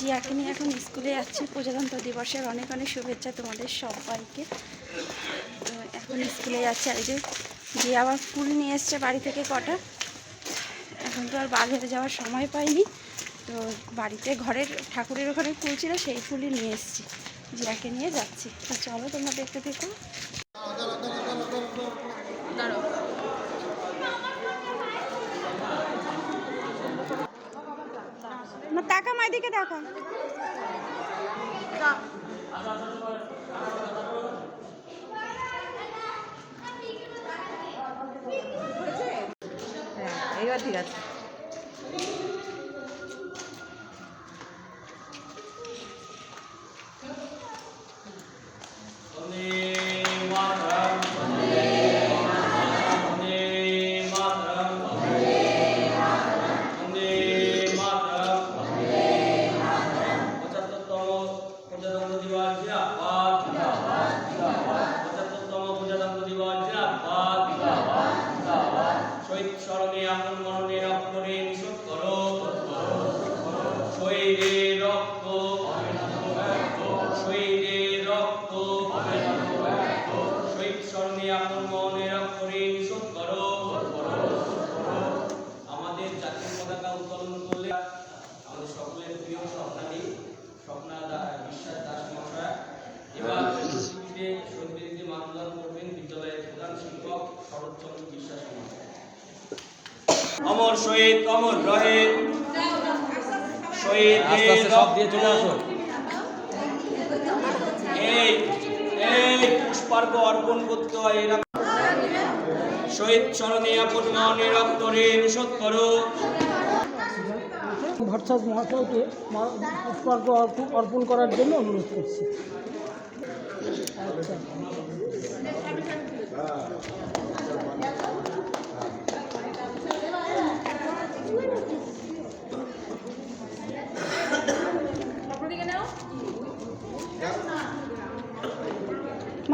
জিয়াকে এখন স্কুলে যাচ্ছি। প্রজাতন্ত্র দিবসের অনেক অনেক শুভেচ্ছা তোমাদের সবাইকে। তো এখন স্কুলে যাচ্ছে। আর যে জিয়া আবার ফুল নিয়ে এসছে বাড়ি থেকে কটা। এখন তো আর বাজারে যাওয়ার সময় পাইনি। তো বাড়িতে ঘরের, ঠাকুরের ওখানে ফুল ছিল, সেই ফুলই নিয়ে এসেছি। জিয়াকে নিয়ে যাচ্ছি। তো চলো তোমরা দেখতে দেখো দিকে দেখা। হ্যাঁ এইবার ঠিক আছে। শহীদ আপন মরণে রক্ত রে নিষোধ করো শহীদের রক্ত শহীদের রক্ত শহীদ স্মরণে আপন মনে রক্ত রে নিষোধ করো, আমাদের জাতীয় পতাকা উত্তোলন করলে আমাদের সকলের প্রিয় স্বপ্নাদি স্বপ্না বিশ্বাস দাস মহাশয়, এবার পৃথিবীতে মানদান করবেন বিদ্যালয়ের প্রধান শিক্ষক শরৎচন্দ্র বিশ্বাস মহাশয়। অমর শহীদ অমর রহে। শহীদ সব দিয়ে চলে আসো। এই এই পুষ্পার্ঘ অর্পণ করতে হয় এরা। শহীদ স্মরণে আপন মনে রক্ত করো। মহাশয়কে পুষ্পার্ঘ অর্পণ অর্পণ করার জন্য অনুরোধ করছি। আচ্ছা।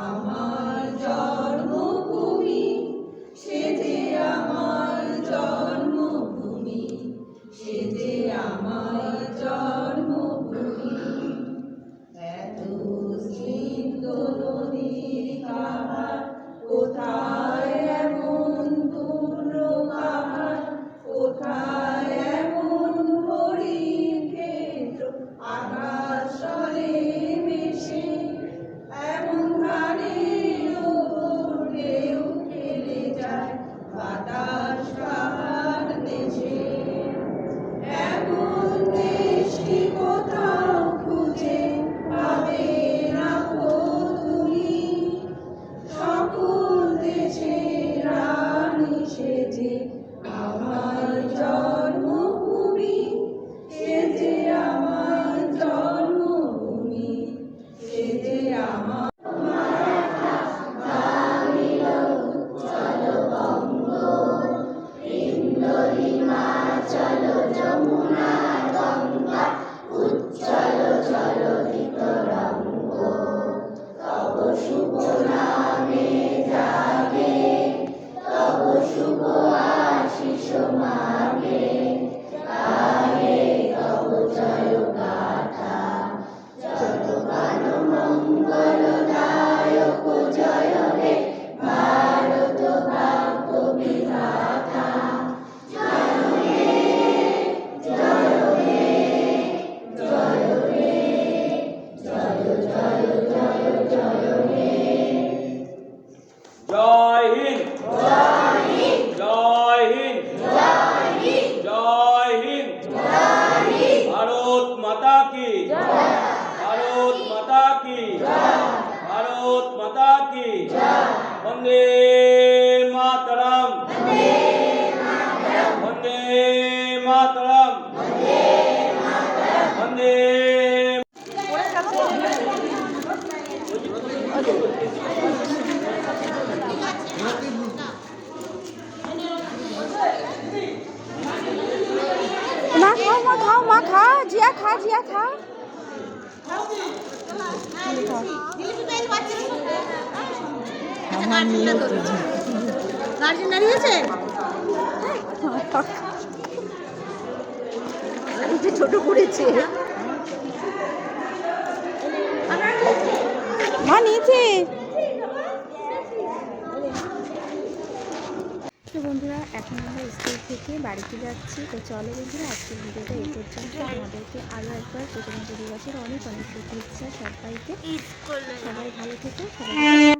আমার Amen. की। वंदे मातरम। वंदे मातरम। वंदे माँ खाओ माँ खाओ माँ खा जिया खा जिया खा। গার্জেন ছোট করেছে মা নিয়েছে? তো বন্ধুরা এখন আমরা স্কুল থেকে বাড়িতে যাচ্ছি তো চলো বন্ধুরা আজকের ভিডিওটা এই পর্যন্ত। আমাদেরকে আরও একবার প্রতিদিন দিবসের অনেক অনেক শুভেচ্ছা সবাইকে। সবাই ভালো থেকো সবাই